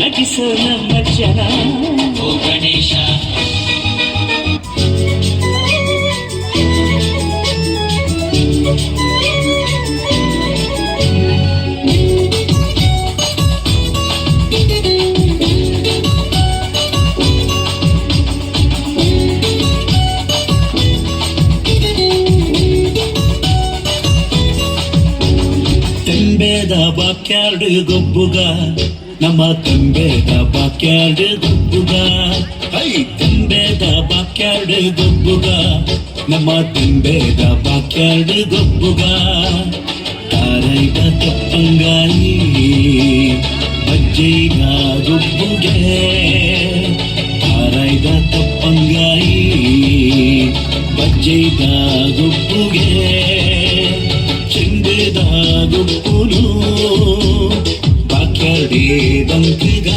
నటిసోన మజ్జన ఓ Ganesha తెంబేద backyard గొబ్బుగా ನಮ್ಮ ತಂಬೆದ ಬಾಕ್ಯಾರ್ಡ್ ದೊಬ್ಬುಗ ಐ ತಂಬೆದ ಬಾಕ್ಯಾರ್ಡ್ ದೊಬ್ಬುಗ ನಮ್ಮ ತಂಬೆದ ಬಾಕ್ಯಾರ್ಡ್ ದೊಬ್ಬುಗ ತಾರೈದ ತಪ್ಪಂಗಾಯಿ ಬಜ್ಜೆಗ ದೊಬ್ಬುಗೆ ತಾರೈದ ತಪ್ಪಂಗಾಯಿ ಬಜ್ಜೆಗ ದೊಬ್ಬುಗೆ ಚೆಂದೆದ ದೊಬ್ಬುನು ಬಂಕಿಗ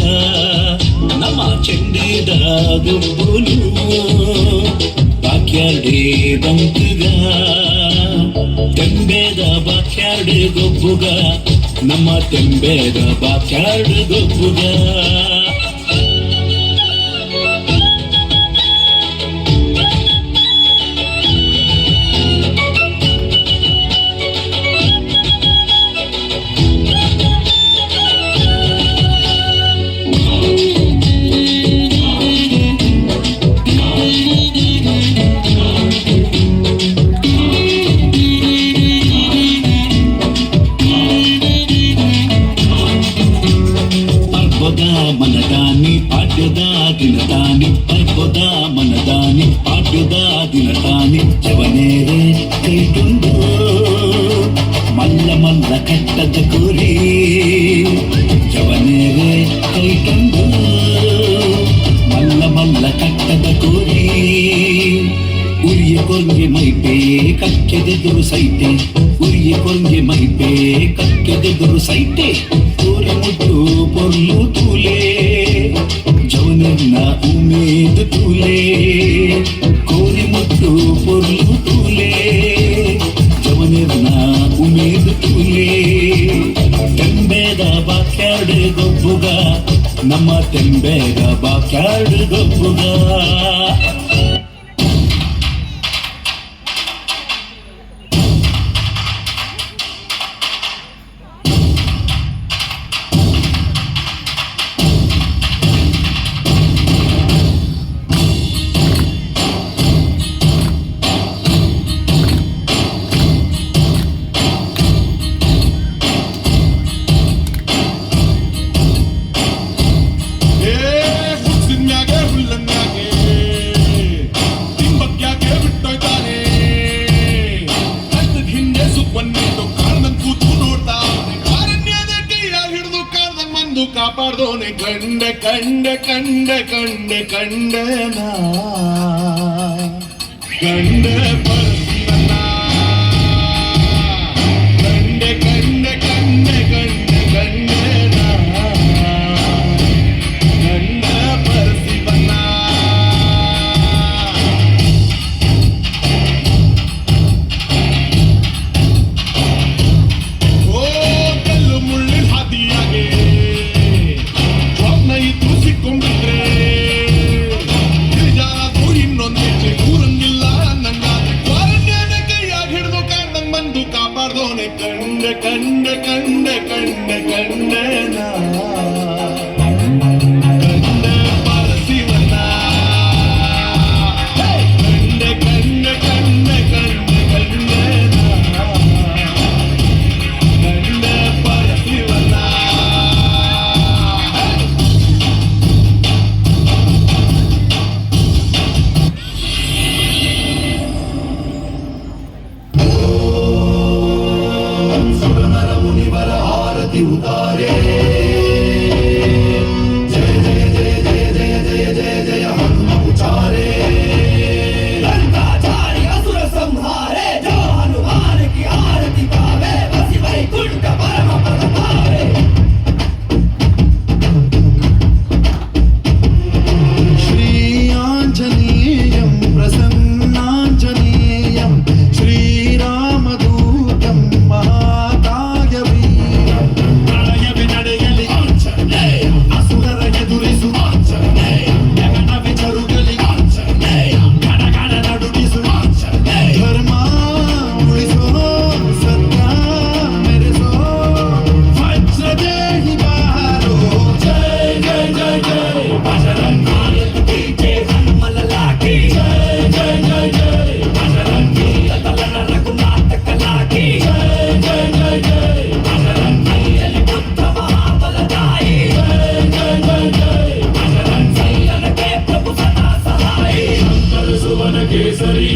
ನಮ್ಮ ಚಂಡೇದ ಗುಬ್ಬುಲು ಬಾಕ್ಯಾಡಿ ಬಂಕಿಗ ತೆಂಬೇದ ಬಾಕ್ಯಾಡಿ ಗೊಬ್ಬುಗ. ನಮ್ಮ ತೆಂಬೇದ ಬಾಕ್ಯಾಡಿ ಗೊಬ್ಬುಗ. ನೆರೆತ್ತಿಕೊಂಡು ಮಲ್ಲ ಮಲ್ಲ ಕಟ್ಟದ ಗುರಿ ಜವನೇರೆ ಕೈಕೊಂಡು ಮಲ್ಲ ಮಲ್ಲ ಕಟ್ಟದ ಗುರಿ ಉರಿಯ ಕೊಂಗೆ ಮೈಪೇ ಕಕ್ಕೆದೆದುರು ಸೈತೆ ಉರಿಯ ಕೊಂಗೆ ಮೈಪೇ ಕಕ್ಕೆದೆದುರು ಸೈತೆ ತೋರಿ ಮುಟ್ಟು ಪೊರ್ಲು ತೂಲೆ ನಿನ್ನ ಉಮೇದು ತೂಲೆ, ಕೋರಿ ಮುಟ್ಟು ತುಲೇ ತೂಲೆ, ಜವನಿರ್ನ ಉಮೇದು ತೂಲೆ. ತೆಂಬೇದ ಬಾಕ್ಯಾರ್ಡ್ ಗೊಬ್ಬುಗ, ನಮ್ಮ ತೆಂಬೇದ ಬಾಕ್ಯಾರ್ಡ್ ಗೊಬ್ಬುಗ. கண்டனா கண்ட பல கண்ட கண்ட கண்ட கண்ட கண்டனா Brasil.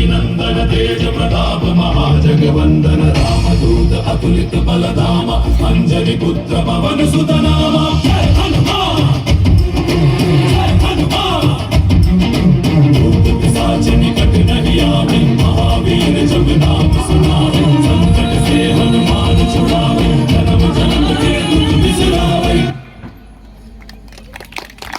నందన తేజ ప్రతాప మహాజగవందన రామదూత అతులిత బలధామ అంజలి పుత్ర పవన సుతనామ. హనుమ